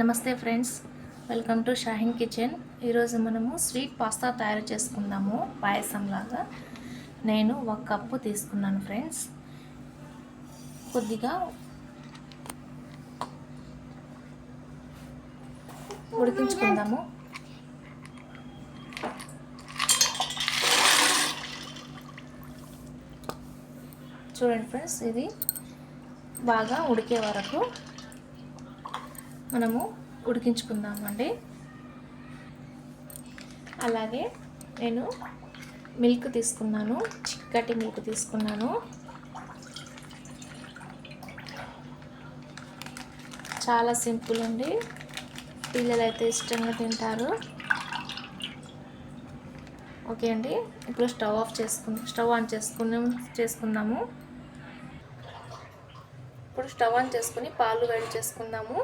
నమస్తే friends welcome to Shahin kitchen. ఈరోజు మనము స్వీట్ పాస్తా తయారు చేసుకుందాము పాయసంలాగా. నేను ఒక కప్పు తీసుకున్నాను ఫ్రెండ్స్. కొద్దిగా ఉడికించుకుందాము. చూడండి ఫ్రెండ్స్ ఇది బాగా ఉడికే వరకు మనము ఉడికించుకుందామండి. అలాగే నేను మిల్క్ తీసుకున్నాను చిక్కటి మిల్క్ తీసుకున్నాను. చాలా సింపుల్ అండి. పిల్లలు అయితే ఇష్టంగా తింటారు. ఓకే అండి. ఇప్పుడు స్టవ్ ఆఫ్ చేసుకుందాం స్టవ్ ఆన్ చేసుకుని చేసుకుందాము. ఇప్పుడు స్టవ్ ఆన్ చేసుకుని పాలు వేడి చేసుకుందాము.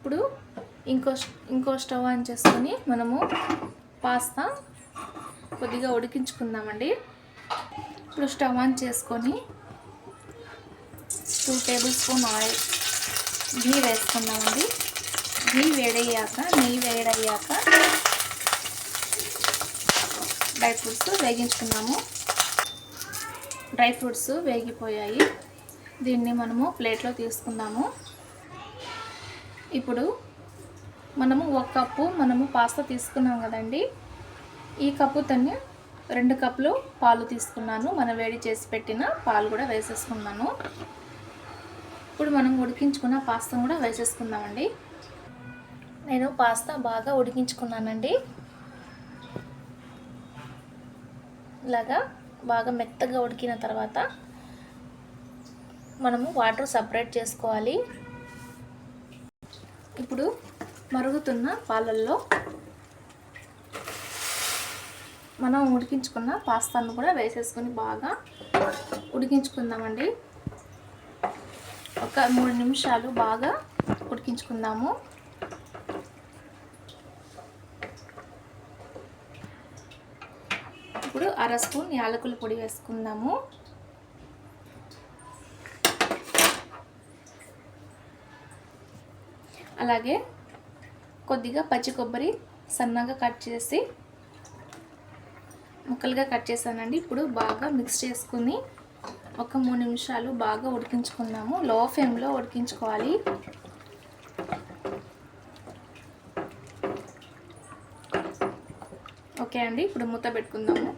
ఇప్పుడు ఇంకో ఇంకో స్టవ్ ఆన్ చేసుకొని మనము పాస్తా కొద్దిగా ఉడికించుకుందామండి. ఇప్పుడు స్టవ్ ఆన్ చేసుకొని two table spoon oil ghee వేసుకుందామండి. ఘీ వేడయ్యాక నెయ్యి వేడయ్యాక డ్రై ఫ్రూట్స్ వేగించుకున్నాము. డ్రై ఫ్రూట్స్ వేగిపోయాయి. దీన్ని మనము ప్లేట్లో తీసుకుందాము. ఇప్పుడు మనము ఒక కప్పు మనము పాస్తా తీసుకున్నాం కదండి. ఈ కప్పు రెండు కప్పులు పాలు తీసుకున్నాను. మనం వేడి చేసి పెట్టిన పాలు కూడా వేసేసుకున్నాను. ఇప్పుడు మనం ఉడికించుకున్న పాస్తా కూడా వేసేసుకుందామండి. నేను పాస్తా బాగా ఉడికించుకున్నానండి. ఇలాగా బాగా మెత్తగా ఉడికిన తర్వాత మనము వాటర్ సపరేట్ చేసుకోవాలి. ఇప్పుడు మరుగుతున్న పాలల్లో మనం ఉడికించుకున్న పాస్తాను కూడా వేసేసుకొని బాగా ఉడికించుకుందామండి. ఒక మూడు నిమిషాలు బాగా ఉడికించుకుందాము. ఇప్పుడు అర స్పూన్ యాలకుల పొడి వేసుకుందాము. అలాగే కొద్దిగా పచ్చి కొబ్బరి సన్నగా కట్ చేసి ముక్కలుగా కట్ చేశానండి. ఇప్పుడు బాగా మిక్స్ చేసుకుని ఒక మూడు నిమిషాలు బాగా ఉడికించుకున్నాము. లో ఫ్లేమ్లో ఉడికించుకోవాలి. ఓకే అండి ఇప్పుడు మూత పెట్టుకుందాము.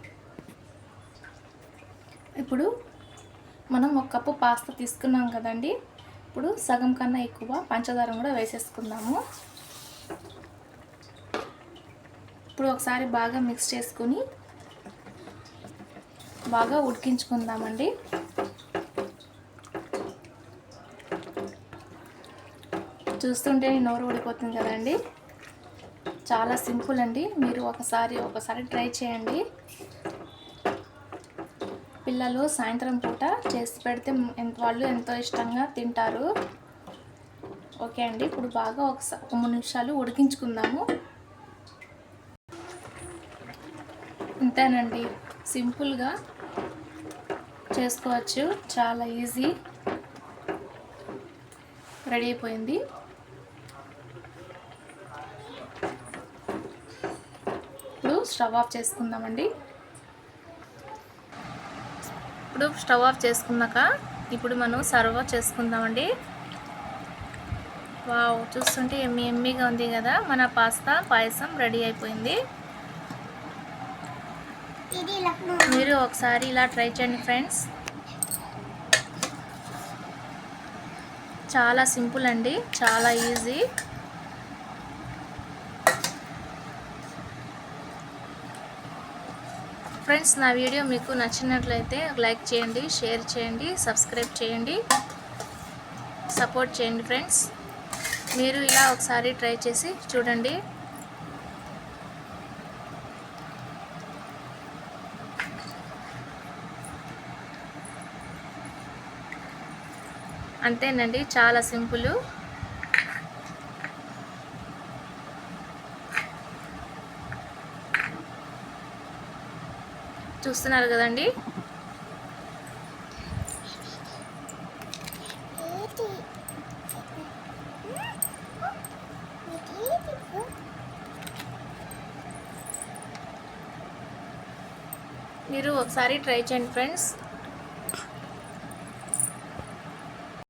ఇప్పుడు మనం ఒక కప్పు పాస్తా తీసుకున్నాం కదండి. ఇప్పుడు సగం కన్నా ఎక్కువ పంచదార కూడా వేసేసుకుందాము. ఇప్పుడు ఒకసారి బాగా మిక్స్ చేసుకుని బాగా ఉడికించుకుందామండి. చూస్తుంటే నోరు ఊడిపోతుంది కదండి. చాలా సింపుల్ అండి. మీరు ఒకసారి ఒకసారి ట్రై చేయండి. పిల్లలు సాయంత్రం పూట చేసి పెడితే ఎంత వాళ్ళు ఎంతో ఇష్టంగా తింటారు. ఓకే అండి ఇప్పుడు బాగా ఒకసారి ఒక మూడు నిమిషాలు ఉడికించుకుందాము. ఇంతేనండి సింపుల్గా చేసుకోవచ్చు చాలా ఈజీ. రెడీ అయిపోయింది. ఇప్పుడు స్టవ్ ఆఫ్ చేసుకుందామండి. ఇప్పుడు స్టవ్ ఆఫ్ చేసుకున్నాక ఇప్పుడు మనం సర్వ్ చేసుకుందామండి. వావ్ చూస్తుంటే ఎమ్మి ఎమ్మిగా ఉంది కదా. మన పాస్తా పాయసం రెడీ అయిపోయింది. మీరు ఒకసారి ఇలా ట్రై చేయండి ఫ్రెండ్స్. చాలా సింపుల్ అండి. చాలా ఈజీ. ఫ్రెండ్స్ నా వీడియో మీకు నచ్చినట్లయితే లైక్ చేయండి షేర్ చేయండి సబ్స్క్రైబ్ చేయండి సపోర్ట్ చేయండి ఫ్రెండ్స్. మీరు ఇలా ఒకసారి ట్రై చేసి చూడండి. అంతేనండి చాలా సింపుల్. చూస్తున్నారు కదండి. మీరు ఒకసారి ట్రై చేయండి ఫ్రెండ్స్.